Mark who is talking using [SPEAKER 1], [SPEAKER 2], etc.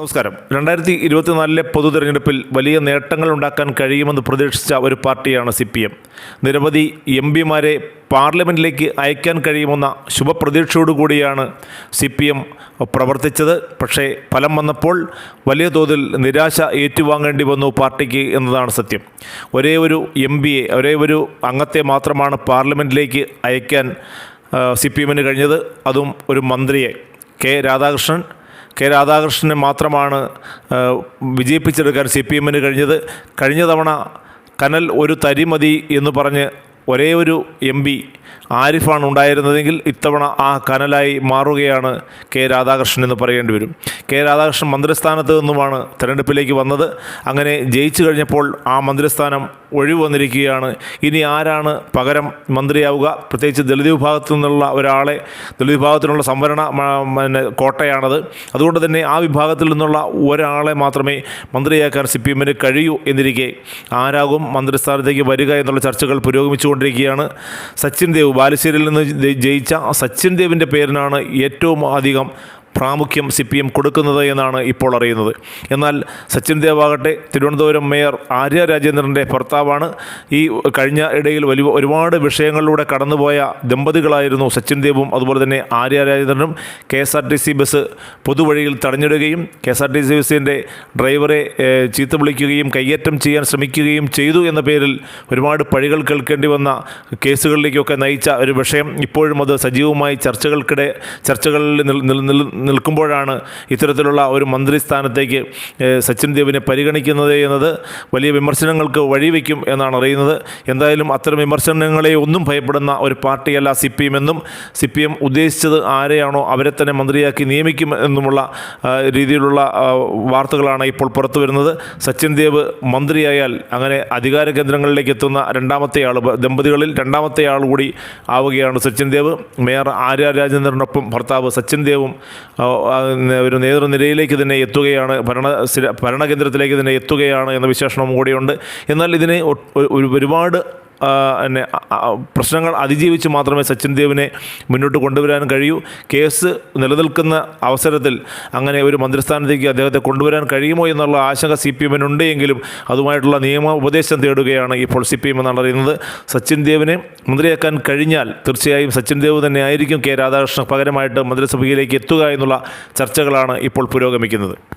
[SPEAKER 1] നമസ്കാരം. രണ്ടായിരത്തി ഇരുപത്തിനാലിലെ പൊതു തെരഞ്ഞെടുപ്പിൽ വലിയ നേട്ടങ്ങൾ ഉണ്ടാക്കാൻ കഴിയുമെന്ന് പ്രതീക്ഷിച്ച ഒരു പാർട്ടിയാണ് സി പി എം നിരവധി എം പിമാരെ പാർലമെന്റിലേക്ക് അയക്കാൻ കഴിയുമെന്ന ശുഭപ്രതീക്ഷയോടുകൂടിയാണ് സി പി എം പ്രവർത്തിച്ചത്. പക്ഷേ ഫലം വന്നപ്പോൾ വലിയ തോതിൽ നിരാശ ഏറ്റുവാങ്ങേണ്ടി വന്നു പാർട്ടിക്ക് എന്നതാണ് സത്യം. ഒരേ ഒരു എം പിയെ ഒരേ ഒരു അംഗത്തെ മാത്രമാണ് പാർലമെന്റിലേക്ക് അയക്കാൻ സി പി എമ്മിന് കഴിഞ്ഞത്. അതും ഒരു മന്ത്രിയെ കെ രാധാകൃഷ്ണൻ കെ രാധാകൃഷ്ണനെ മാത്രമാണ് വിജയിപ്പിച്ചെടുക്കാൻ സി പി എമ്മിന് കഴിഞ്ഞത്. കഴിഞ്ഞ തവണ കനൽ ഒരു തരി മതി എന്ന് പറഞ്ഞ് ഒരേ ഒരു എം പി ആരിഫാണ് ഉണ്ടായിരുന്നതെങ്കിൽ ഇത്തവണ ആ കനലായി മാറുകയാണ് കെ രാധാകൃഷ്ണൻ എന്ന് പറയേണ്ടി വരും. കെ രാധാകൃഷ്ണൻ മന്ത്രിസ്ഥാനത്ത് നിന്നുമാണ് തെരഞ്ഞെടുപ്പിലേക്ക് വന്നത്. അങ്ങനെ ജയിച്ചു കഴിഞ്ഞപ്പോൾ ആ മന്ത്രിസ്ഥാനം ഒഴിവ് വന്നിരിക്കുകയാണ്. ഇനി ആരാണ് പകരം മന്ത്രിയാവുക? പ്രത്യേകിച്ച് ദളിത് വിഭാഗത്തിൽ നിന്നുള്ള ഒരാളെ ദളിത് വിഭാഗത്തിനുള്ള സംവരണ പിന്നെ കോട്ടയാണത്. അതുകൊണ്ട് തന്നെ ആ വിഭാഗത്തിൽ നിന്നുള്ള ഒരാളെ മാത്രമേ മന്ത്രിയാക്കാൻ സി പി എമ്മിന് കഴിയൂ എന്നിരിക്കെ. ആരാകും മന്ത്രിസ്ഥാനത്തേക്ക് വരിക എന്നുള്ള ചർച്ചകൾ പുരോഗമിച്ചുകൊണ്ടിരിക്കുകയാണ് സച്ചിൻ ദേവ് ബാലുശ്ശേരിയിൽ നിന്ന് ജയിച്ച സച്ചിൻ ദേവിന്റെ പേരിനാണ് ഏറ്റവും അധികം പ്രാമുഖ്യം സി പി എം കൊടുക്കുന്നത് എന്നാണ് ഇപ്പോൾ അറിയുന്നത്. എന്നാൽ സച്ചിൻ ദേവ് ആകട്ടെ തിരുവനന്തപുരം മേയർ ആര്യ രാജേന്ദ്രന്റെ ഭർത്താവാണ്. ഈ കഴിഞ്ഞ ഇടയിൽ വലിയ ഒരുപാട് വിഷയങ്ങളിലൂടെ കടന്നുപോയ ദമ്പതികളായിരുന്നു സച്ചിൻ ദേവും അതുപോലെ തന്നെ Arya രാജേന്ദ്രനും. K S R T C bus പൊതുവഴിയിൽ തടഞ്ഞിടുകയും K S R T C ബസ്സിന്റെ ഡ്രൈവറെ ചീത്ത വിളിക്കുകയും കയ്യേറ്റം ചെയ്യാൻ ശ്രമിക്കുകയും ചെയ്തു എന്ന പേരിൽ ഒരുപാട് പഴികൾ കേൾക്കേണ്ടി വന്ന കേസുകളിലേക്കൊക്കെ നയിച്ച ഒരു വിഷയം. ഇപ്പോഴും അത് സജീവമായി ചർച്ചകൾക്കിടെ ചർച്ചകളിൽ നിൽക്കുമ്പോഴാണ് ഇത്തരത്തിലുള്ള ഒരു മന്ത്രി സ്ഥാനത്തേക്ക് സച്ചിൻ ദേവിനെ പരിഗണിക്കുന്നത് എന്നത് വലിയ വിമർശനങ്ങൾക്ക് വഴിവെക്കും എന്നാണ് അറിയുന്നത്. എന്തായാലും അത്തരം വിമർശനങ്ങളെ ഒന്നും ഭയപ്പെടുന്ന ഒരു പാർട്ടിയല്ല സി പി എം എന്നും സി പി എം ഉദ്ദേശിച്ചത് ആരെയാണോ അവരെ തന്നെ മന്ത്രിയാക്കി നിയമിക്കും എന്നുമുള്ള രീതിയിലുള്ള വാർത്തകളാണ് ഇപ്പോൾ പുറത്തു വരുന്നത്. സച്ചിൻ ദേവ് മന്ത്രിയായാൽ അങ്ങനെ അധികാര കേന്ദ്രങ്ങളിലേക്ക് എത്തുന്ന രണ്ടാമത്തെ ആൾ ദമ്പതികളിൽ രണ്ടാമത്തെ ആൾ കൂടി ആവുകയാണ് സച്ചിൻ ദേവ്. മേയർ ആര്യ രാജേന്ദ്രനൊപ്പം ഭർത്താവ് സച്ചിൻ ദേവും ഒരു നേതൃനിരയിലേക്ക് തന്നെ എത്തുകയാണ് ഭരണ ഭരണകേന്ദ്രത്തിലേക്ക് തന്നെ എത്തുകയാണ് എന്ന വിശേഷണവും കൂടിയുണ്ട്. എന്നാൽ ഇതിന് ഒരു- ഒരുപാട് പിന്നെ പ്രശ്നങ്ങൾ അതിജീവിച്ച് മാത്രമേ സച്ചിൻ ദേവിനെ മുന്നോട്ട് കൊണ്ടുവരാൻ കഴിയൂ. കേസ് നിലനിൽക്കുന്ന അവസരത്തിൽ അങ്ങനെ ഒരു മന്ത്രിസ്ഥാനത്തേക്ക് അദ്ദേഹത്തെ കൊണ്ടുവരാൻ കഴിയുമോ എന്നുള്ള ആശങ്ക സി പി എമ്മിനുണ്ട് എങ്കിലും അതുമായിട്ടുള്ള നിയമ ഉപദേശം തേടുകയാണ് ഇപ്പോൾ സി പി എം എന്നാണ് അറിയുന്നത്. സച്ചിൻ ദേവിനെ മന്ത്രിയാക്കാൻ കഴിഞ്ഞാൽ തീർച്ചയായും സച്ചിൻ ദേവ് തന്നെ ആയിരിക്കും കെ രാധാകൃഷ്ണൻ പകരമായിട്ട് മന്ത്രിസഭയിലേക്ക് എത്തുക എന്നുള്ള ചർച്ചകളാണ് ഇപ്പോൾ പുരോഗമിക്കുന്നത്.